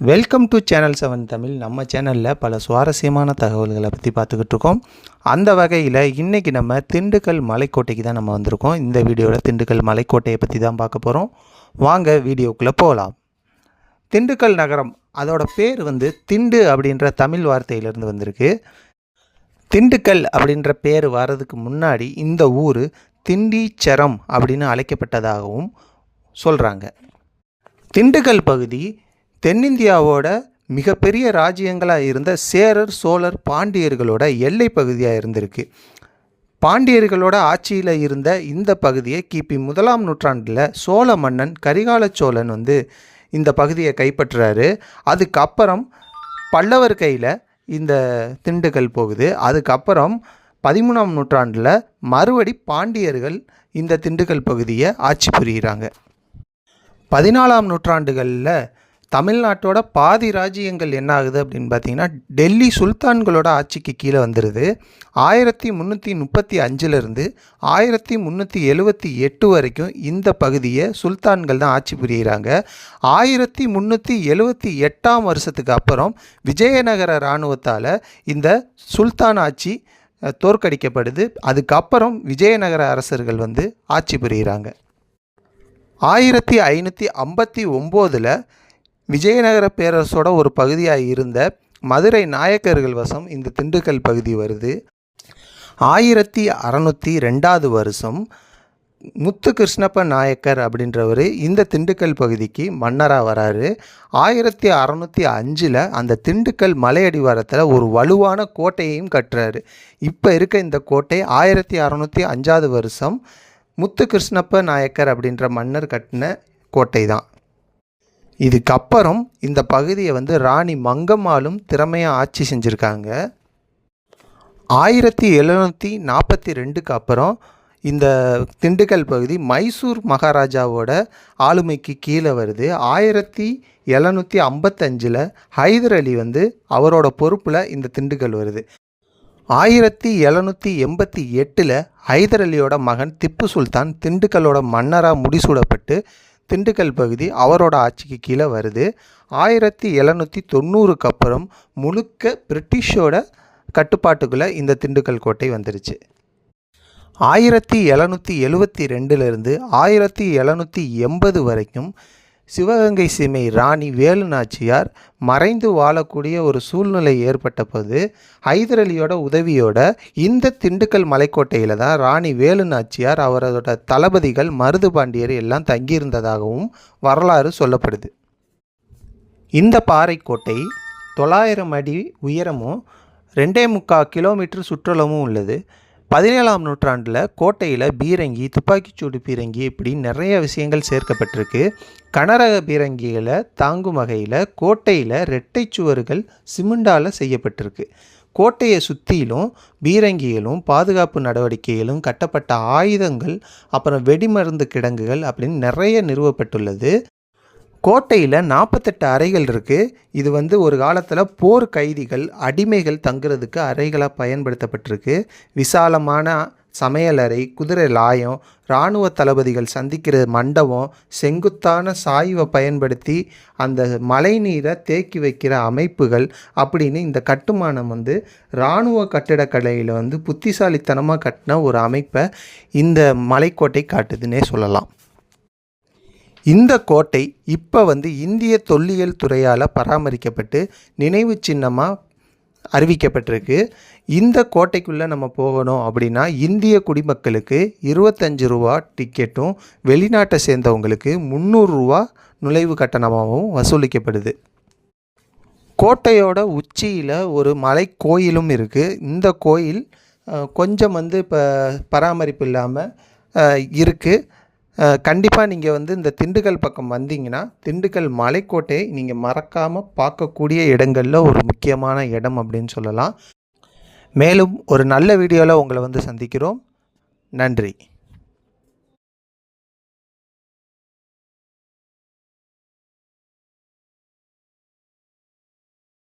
Welcome to channel seven Tamil. நம்ம சேனலில் பல சுவாரஸ்யமான தகவல்களை பற்றி பார்த்துக்கிட்டு இருக்கோம். அந்த வகையில் இன்றைக்கி நம்ம திண்டுக்கல் மலைக்கோட்டைக்கு தான் நம்ம வந்திருக்கோம். இந்த வீடியோவில் திண்டுக்கல் மலைக்கோட்டையை பற்றி தான் பார்க்க போகிறோம் வாங்க வீடியோக்குள்ளே போகலாம். திண்டுக்கல் நகரம் அதோட பேர் வந்து திண்டு அப்படின்ற தமிழ் வார்த்தையிலேருந்து வந்திருக்கு. திண்டுக்கல் அப்படின்ற பேர் வர்றதுக்கு முன்னாடி இந்த ஊர் திண்டீச்சரம் அப்படின்னு அழைக்கப்பட்டதாகவும் சொல்கிறாங்க திண்டுக்கல் பகுதி தென்னிந்தியாவோட மிகப்பெரிய ராஜ்யங்களாக இருந்த சேரர் சோழர் பாண்டியர்களோட எல்லை பகுதியாக இருந்திருக்கு. பாண்டியர்களோட ஆட்சியில் இருந்த இந்த பகுதியை கிபி முதலாம் நூற்றாண்டில் சோழ மன்னன் கரிகால சோழன் வந்து இந்த பகுதியை கைப்பற்றுறாரு. அதுக்கப்புறம் பல்லவர் கையில் இந்த திண்டுக்கல் போகுது. அதுக்கப்புறம் பதிமூணாம் நூற்றாண்டில் மறுபடி பாண்டியர்கள் இந்த திண்டுக்கல் பகுதியை ஆட்சி புரிகிறாங்க. பதினாலாம் நூற்றாண்டுகளில் தமிழ்நாட்டோட பாதி ராஜ்யங்கள் என்ன ஆகுது அப்படின்னு பார்த்தீங்கன்னா டெல்லி சுல்தான்களோட ஆட்சிக்கு கீழே வந்துடுது ஆயிரத்தி முந்நூற்றி முப்பத்தி அஞ்சுலேருந்து ஆயிரத்தி முந்நூற்றி எழுபத்தி எட்டு வரைக்கும் இந்த பகுதியை சுல்தான்கள் தான் ஆட்சி புரிகிறாங்க ஆயிரத்தி முந்நூற்றி எழுபத்தி எட்டாம் வருஷத்துக்கு அப்புறம் விஜயநகர இராணுவத்தால் இந்த சுல்தான் ஆட்சி தோற்கடிக்கப்படுது. அதுக்கப்புறம் விஜயநகர அரசர்கள் வந்து ஆட்சி புரிகிறாங்க ஆயிரத்தி ஐநூற்றி ஐம்பத்தி ஒம்போதில் விஜயநகர பேரரசோட ஒரு பகுதியாக இருந்த மதுரை நாயக்கர்கள் வசம் இந்த திண்டுக்கல் பகுதி வருது. ஆயிரத்தி அறநூற்றி ரெண்டாவது வருஷம் முத்து கிருஷ்ணப்ப நாயக்கர் அப்படின்றவர் இந்த திண்டுக்கல் பகுதிக்கு மன்னராக வராரு. ஆயிரத்தி அறநூற்றி அஞ்சில் அந்த திண்டுக்கல் மலையடிவாரத்தில் ஒரு வலுவான கோட்டையையும் கட்டுறாரு. இப்போ இருக்க இந்த கோட்டை ஆயிரத்தி அறநூற்றி அஞ்சாவது வருஷம் முத்து கிருஷ்ணப்ப நாயக்கர் அப்படின்ற மன்னர் கட்டின கோட்டை தான் இதுக்கப்புறம் இந்த பகுதியை வந்து ராணி மங்கம்மாளும் திறமையாக ஆட்சி செஞ்சுருக்காங்க. ஆயிரத்தி எழுநூற்றி நாற்பத்தி ரெண்டுக்கு அப்புறம் இந்த திண்டுக்கல் பகுதி மைசூர் மகாராஜாவோட ஆளுமைக்கு கீழே வருது. ஆயிரத்தி எழுநூற்றி ஐம்பத்தஞ்சில் ஹைதர் அலி வந்து அவரோட பொறுப்பில் இந்த திண்டுக்கல் வருது. ஆயிரத்தி எழுநூற்றி எண்பத்தி எட்டில் ஹைதர் அலியோட மகன் திப்பு சுல்தான் திண்டுக்கல்லோட மன்னராக முடிசூடப்பட்டு திண்டுக்கல் பகுதி அவரோட ஆட்சிக்கு கீழே வருது. ஆயிரத்தி எழுநூற்றி தொண்ணூறுக்கு அப்புறம் முழுக்க பிரிட்டிஷோட கட்டுப்பாட்டுக்குள்ளே இந்த திண்டுக்கல் கோட்டை வந்துருச்சு. ஆயிரத்தி எழுநூற்றி எழுவத்தி ரெண்டுலேருந்து ஆயிரத்தி எழுநூற்றி எண்பது வரைக்கும் சிவகங்கை சீமை ராணி வேலு நாச்சியார் மறைந்து வாழக்கூடிய ஒரு சூழ்நிலை ஏற்பட்ட போது ஹைதர் அலியோட உதவியோட இந்த திண்டுக்கல் மலைக்கோட்டையில் தான் ராணி வேலு நாச்சியார் அவரோட தளபதிகள் மருது பாண்டியர் எல்லாம் தங்கியிருந்ததாகவும் வரலாறு சொல்லப்படுது. இந்த பாறைக்கோட்டை தொள்ளாயிரம் அடி உயரமும் ரெண்டே முக்கால் கிலோமீட்டர் சுற்றளவும் உள்ளது. பதினேழாம் நூற்றாண்டில் கோட்டையில் பீரங்கி துப்பாக்கிச்சூடு பீரங்கி இப்படி நிறைய விஷயங்கள் சேர்க்கப்பட்டிருக்கு. கனரக பீரங்கிகளை தாங்கும் வகையில் கோட்டையில் ரெட்டை சுவர்கள் சிமெண்டால் செய்யப்பட்டிருக்கு. கோட்டையை சுற்றிலும் பீரங்கிகளும் பாதுகாப்பு நடவடிக்கைகளும் கட்டப்பட்ட ஆயுதங்கள் அப்புறம் வெடிமருந்து கிடங்குகள் அப்படின்னு நிறைய நிறுவப்பட்டுள்ளது. கோட்டையில் நாற்பத்தெட்டு அறைகள் இருக்குது இது வந்து ஒரு காலத்தில் போர் கைதிகள் அடிமைகள் தங்குறதுக்கு அறைகளாக பயன்படுத்தப்பட்டிருக்கு. விசாலமான சமையலறை குதிரை லாயம் இராணுவ தளபதிகள் சந்திக்கிற மண்டபம் செங்குத்தான சாய்வை பயன்படுத்தி அந்த மழைநீரை தேக்கி வைக்கிற அமைப்புகள் அப்படின்னு இந்த கட்டுமானம் வந்து இராணுவ கட்டிடக்கலையில் வந்து புத்திசாலித்தனமாக கட்டின ஒரு அமைப்பை இந்த மலைக்கோட்டை காட்டுதுன்னே சொல்லலாம். இந்த கோட்டை இப்போ வந்து இந்திய தொல்லியல் துறையால் பராமரிக்கப்பட்டு நினைவு சின்னமாக அறிவிக்கப்பட்டிருக்கு. இந்த கோட்டைக்குள்ளே நம்ம போகணும் அப்படின்னா இந்திய குடிமக்களுக்கு இருபத்தஞ்சு ரூபா டிக்கெட்டும் வெளிநாட்டை சேர்ந்தவங்களுக்கு முந்நூறுரூவா நுழைவு கட்டணமாகவும் வசூலிக்கப்படுது. கோட்டையோட உச்சியில் ஒரு மலை கோயிலும் இருக்குது இந்த கோயில் கொஞ்சம் வந்து இப்போ பராமரிப்பு இல்லாமல் இருக்குது கண்டிப்பாக நீங்கள் வந்து இந்த திண்டுக்கல் பக்கம் வந்தீங்கன்னா திண்டுக்கல் மலைக்கோட்டையை நீங்கள் மறக்காமல் பார்க்கக்கூடிய இடங்களில் ஒரு முக்கியமான இடம் அப்படின்னு சொல்லலாம். மேலும் ஒரு நல்ல வீடியோவில் உங்களை வந்து சந்திக்கிறோம். நன்றி.